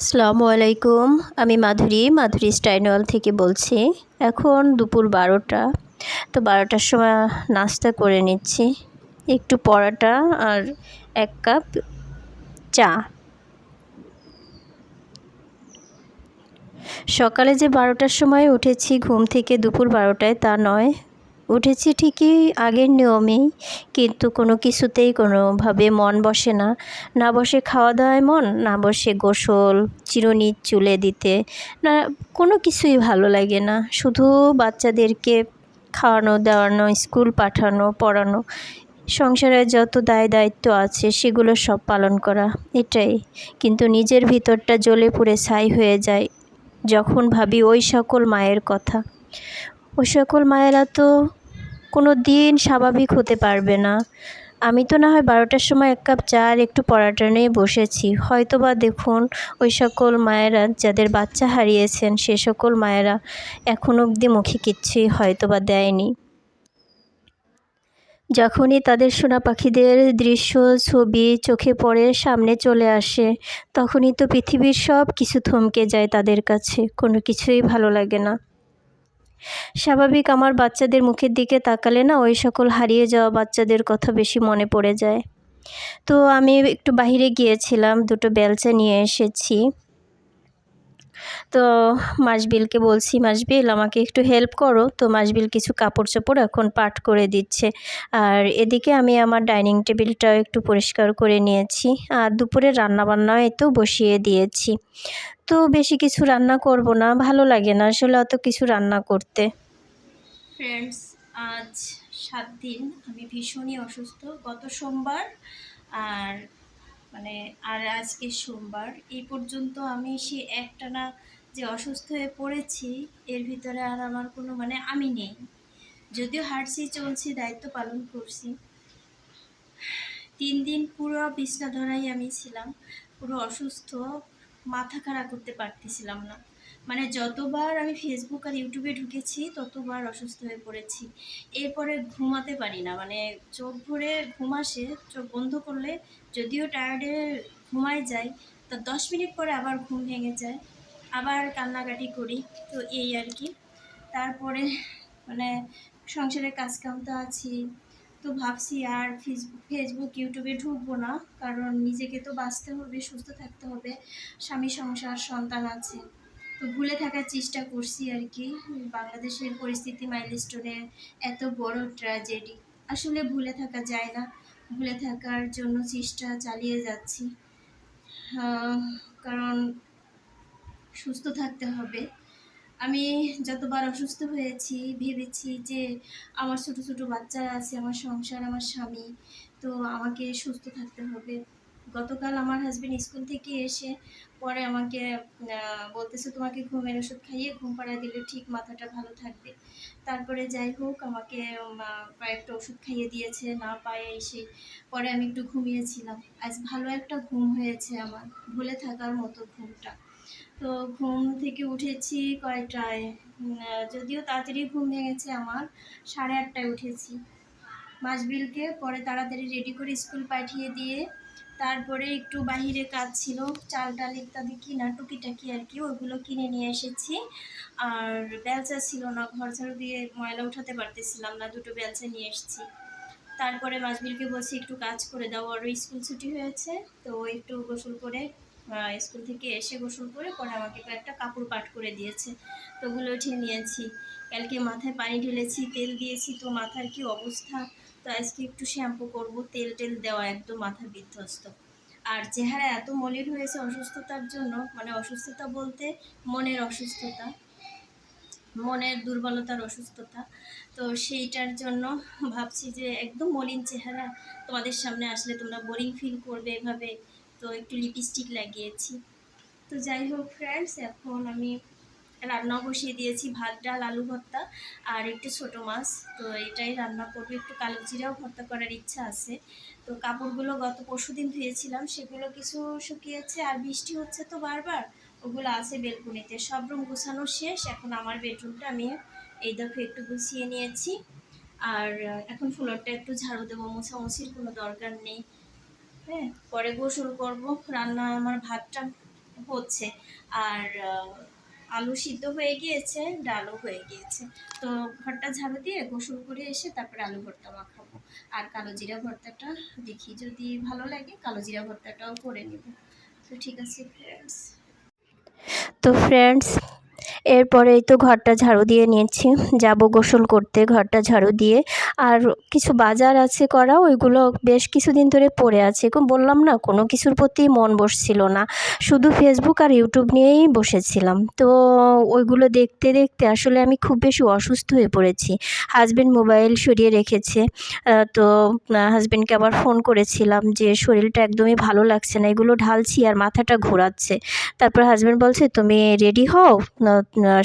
আসসালামু আলাইকুম, আমি মাধুরী মাধুরী স্টাইনওয়াল থেকে বলছি। এখন দুপুর বারোটা, তো বারোটার সময় নাস্তা করে নিচ্ছি। একটু পরোটা আর এক কাপ চা। সকালে যে বারোটার সময় উঠেছি ঘুম থেকে দুপুর বারোটায় তা নয় উঠেছি ঠিকই আগের নিয়মেই, কিন্তু কোনো কিছুতেই কোনোভাবে মন বসে না। না বসে খাওয়া দাওয়ায় মন, না বসে গোসল, চিরুনি চুলে দিতে, না, কোনো কিছুই ভালো লাগে না। শুধু বাচ্চাদেরকে খাওয়ানো, দাওয়ানো, স্কুল পাঠানো, পড়ানো সংসারের যত দায় দায়িত্ব আছে সেগুলো সব পালন করা, এটাই। কিন্তু নিজের ভিতরটা জ্বলে পুড়ে ছাই হয়ে যায়, যখন ভাবি ওই সকল মায়ের কথা। ওই সকল মায়েরা তো কোনো দিন স্বাভাবিক হতে পারবে না। আমি তো না হয় বারোটার সময় এক কাপ চা আর একটু পরাটা নিয়ে বসেছি। হয়তো বা দেখুন, ওই সকল মায়েরা যাদের বাচ্চা হারিয়েছেন, সে সকল মায়েরা এখন অবধি মুখে কিচ্ছুই হয়তো বা দেয়নি। যখনই তাদের সোনা পাখিদের দৃশ্য, ছবি চোখে পড়ে, সামনে চলে আসে, তখনই তো পৃথিবীর সব কিছু থমকে যায় তাদের কাছে। কোনো কিছুই ভালো লাগে না। স্বাভাবিক আমার বাচ্চাদের মুখের দিকে তাকালে না ওই সকল হারিয়ে যাওয়া বাচ্চাদের কথা বেশি মনে পড়ে যায়। তো আমি একটু বাহিরে গিয়েছিলাম, দুটো বেলচা নিয়ে এসেছি। তো মাসবিলকে বলছি, মাসবিল, আমাকে একটু হেল্প করো। তো মাসবিল কিছু কাপড় চোপড় এখন পাট করে দিচ্ছে। আর এদিকে আমি আমার ডাইনিং টেবিলটাও একটু পরিষ্কার করে নিয়েছি। আর দুপুরে রান্নাবান্নাও এতেও বসিয়ে দিয়েছি। তো বেশি কিছু রান্না করব না, ভালো লাগে না আসলে অত কিছু রান্না করতে। ফ্রেন্ডস আজ সাত দিন আমি ভীষণই অসুস্থ। গত সোমবার আর মানে আর আজকে সোমবার। এই পর্যন্ত আমি সে একটানা যে অসুস্থ হয়ে পড়েছি, এর ভিতরে আর আমার কোনো মানে আমি নেই। যদিও হাঁটছি, চলছি, দায়িত্ব পালন করছি। তিন দিন পুরো বিছনা ধরাই আমি ছিলাম, পুরো অসুস্থ, মাথা খারাপ করতে পারতেছিলাম না। মানে যতবার আমি ফেসবুক আর ইউটিউবে ঢুকেছি, ততবার অসুস্থ হয়ে পড়েছি। এরপরে ঘুমাতে পারি না মানে চোখ ভরে ঘুম আসে, চোখ বন্ধ করলে যদিও টায়ার্ডে ঘুমায় যায় তা দশ মিনিট পরে আবার ঘুম ভেঙে যায়। আবার কান্নাকাটি করি, তো এই আর কি। তারপরে মানে সংসারের কাজকাম তো আছি, তো ভাবছি আর ফেসবুক ইউটিউবে ঢুকবো না, কারণ নিজেকে তো বাঁচতে হবে, সুস্থ থাকতে হবে, স্বামী সংসার, সন্তান আছে। ভুলে থাকার চেষ্টা করছি আর কি। বাংলাদেশের পরিস্থিতি মাইলস্টোনে এত বড় ট্র্যাজেডি আসলে ভুলে থাকা যায় না। ভুলে থাকার জন্য চেষ্টা চালিয়ে যাচ্ছি। কারণ সুস্থ থাকতে হবে। আমি যতবার অসুস্থ হয়েছি, ভেবেছি যে আমার ছোট ছোট বাচ্চারা আছে, আমার সংসার, আমার স্বামী, তো আমাকে সুস্থ থাকতে হবে। গতকাল আমার হাজবেন্ড স্কুল থেকে এসে পরে আমাকে বলতেছে তোমাকে ঘুমের ওষুধ খাইয়ে ঘুম পাড়ায় দিলে ঠিক মাথাটা ভালো থাকবে। তারপরে যাই হোক, আমাকে কয়েকটা ওষুধ খাইয়ে দিয়েছে, না পায়ে এসে। পরে আমি একটু ঘুমিয়েছিলাম। আজ ভালো একটা ঘুম হয়েছে আমার, ভুলে থাকার মতো ঘুমটা। তো ঘুম থেকে উঠেছি কয়টায়? যদিও তাড়াতাড়ি ঘুম ভেঙেছে আমার, সাড়ে আটটায় উঠেছি। মাসবিলকে পরে তাড়াতাড়ি রেডি করে স্কুল পাঠিয়ে দিয়ে তারপরে একটু বাহিরে কাজ ছিল, চাল ডাল ইত্যাদি কিনা, টুকিটাকি আর কি ওগুলো কিনে নিয়ে এসেছি। আর বেলচা ছিল না, ঘর ঝাড়ু দিয়ে ময়লা উঠাতে পারতেছিলাম না, দুটো বেলচা নিয়ে এসেছি। তারপরে মাসবিলকে বলছি, একটু কাজ করে দাও, আরও স্কুল ছুটি হয়েছে, তো একটু গোসল করে স্কুল থেকে এসে গোসল করে পরে আমাকে কয়েকটা কাপড় পাট করে দিয়েছে, তো ওগুলো উঠিয়ে নিয়েছি। কালকে মাথায় পানি ঢেলেছি, তেল দিয়েছি, তো মাথার কি অবস্থা? তো আজকে একটু শ্যাম্পু করব, তেল টেল দেওয়া একদম মাথা বিধ্বস্ত। আর চেহারা এত মলিন হয়েছে অসুস্থতার জন্য মানে অসুস্থতা বলতে মনের অসুস্থতা, মনের দুর্বলতার অসুস্থতা। তো সেইটার জন্য ভাবছি যে একদম মলিন চেহারা তোমাদের সামনে আসলে তোমরা বোরিং ফিল করবে এভাবে। তো একটু লিপস্টিক লাগিয়েছি। তো যাই হোক ফ্রেন্ডস এখন আমি রান্নাও বসিয়ে দিয়েছি, ভাত, ডাল, আলু ভর্তা আর একটু ছোটো মাছ। তো এটাই রান্না করব। একটু কালো জিরাও ভর্তা করার ইচ্ছা আছে। তো কাপড়গুলো গত পরশু দিন ধুয়েছিলাম, সেগুলো কিছু শুকিয়েছে আর বৃষ্টি হচ্ছে তো বারবার, ওগুলো আছে বেলকুনিতে। সব রুম গুছানো শেষ, এখন আমার বেডরুমটা আমি এই দফে একটু গুছিয়ে নিয়েছি। আর এখন ফ্লোরটা একটু ঝাড়ু দেবো, মোছামুছির কোনো দরকার নেই। হ্যাঁ পরে গোসল করব। রান্না, আমার ভাতটা হচ্ছে। আর আলু সিদ্ধ হয়ে গিয়েছে, ডালও হয়ে গিয়েছে। তো ঘরটা ঝাড়ু দিয়ে গোসল করে এসে তারপরে আলু ভর্তা মাখাবো। আর কালো জিরা ভর্তাটা দেখি যদি ভালো লাগে, কালো জিরা ভর্তাটাও করে নেব। তো ঠিক আছে ফ্রেন্ডস তো ফ্রেন্ডস এরপরেই তো ঘরটা ঝাড়ু দিয়ে নিয়েছি। যাব গোসল করতে ঘরটা ঝাড়ু দিয়ে। আর কিছু বাজার আছে করা, ওইগুলো বেশ কিছুদিন ধরে পড়ে আছে। বললাম না, কোনো কিছুর প্রতি মন বসছিল না। শুধু ফেসবুক আর ইউটিউব নিয়েই বসেছিলাম। তো ওইগুলো দেখতে দেখতে আসলে আমি খুব বেশি অসুস্থ হয়ে পড়েছি। হাজব্যান্ড মোবাইল সরিয়ে রেখেছে। তো হাজব্যান্ডকে আবার ফোন করেছিলাম যে, শরীরটা একদমই ভালো লাগছে না। এগুলো ঢালছি আর মাথাটা ঘোরাচ্ছে। তারপর হাজব্যান্ড বলছে, তুমি রেডি হও?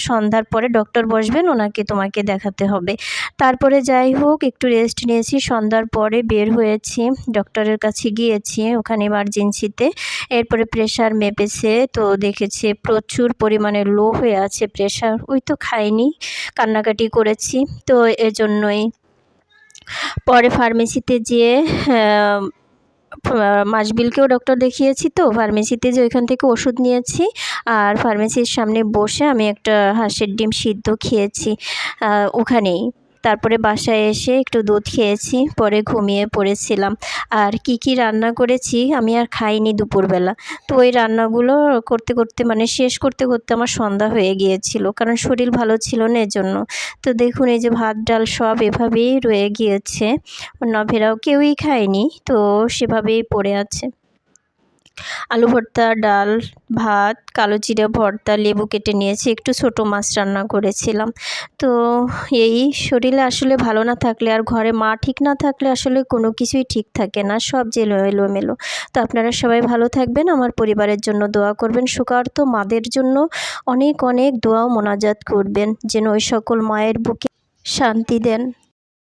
সন্ধ্যার পরে ডক্টর বসবেন, ওনাকে তোমাকে দেখাতে হবে। তারপরে যাই হোক, একটু রেস্ট নিয়েছি, সন্ধ্যার পরে বের হয়েছি ডক্টরের কাছে গিয়েছি ওখানে ইমার্জেন্সিতে এরপরে প্রেশার মেপেছে, তো দেখেছে প্রচুর পরিমাণে লো হয়ে আছে প্রেশার ওই তো খাইনি, কান্নাকাটি করেছি। তো এজন্যই পরে ফার্মেসিতে যেয়ে মাসবিলকেও ডক্টর দেখিয়েছি তো ফার্মেসিতে যে ওইখান থেকে ওষুধ নিয়েছি, আর ফার্মেসির সামনে বসে আমি একটা হাঁসের ডিম সিদ্ধ খেয়েছি ওখানেই। তারপরে বাসায় এসে একটু দুধ খেয়েছি, পরে ঘুমিয়ে পড়েছিলাম। আর কি কি রান্না করেছি আমি আর খাইনি দুপুরবেলা। তো ওই রান্নাগুলো করতে করতে মানে শেষ করতে করতে আমার সন্ধ্যা হয়ে গিয়েছিল, কারণ শরীর ভালো ছিল না এজন্য। তো দেখুন, এই যে ভাত, ডাল সব এভাবেই রয়ে গিয়েছে। নভেরাও কেউই খায়নি, তো সেভাবেই পড়ে আছে। আলু ভর্তা, ডাল, ভাত, কালো জিরে ভর্তা, লেবু কেটে নিয়েছি। একটু ছোট মাছ রান্না করেছিলাম। তো এই শরীরে আসলে ভালো না থাকলে আর ঘরে মা ঠিক না থাকলে আসলে কোনো কিছুই ঠিক থাকে না, সব যে এলোমেলো। তো আপনারা সবাই ভালো থাকবেন, আমার পরিবারের জন্য দোয়া করবেন, সুকার্ত মাদের জন্য অনেক অনেক দোয়া মোনাজাত করবেন, যেন ওই সকল মায়ের বুকে শান্তি দেন।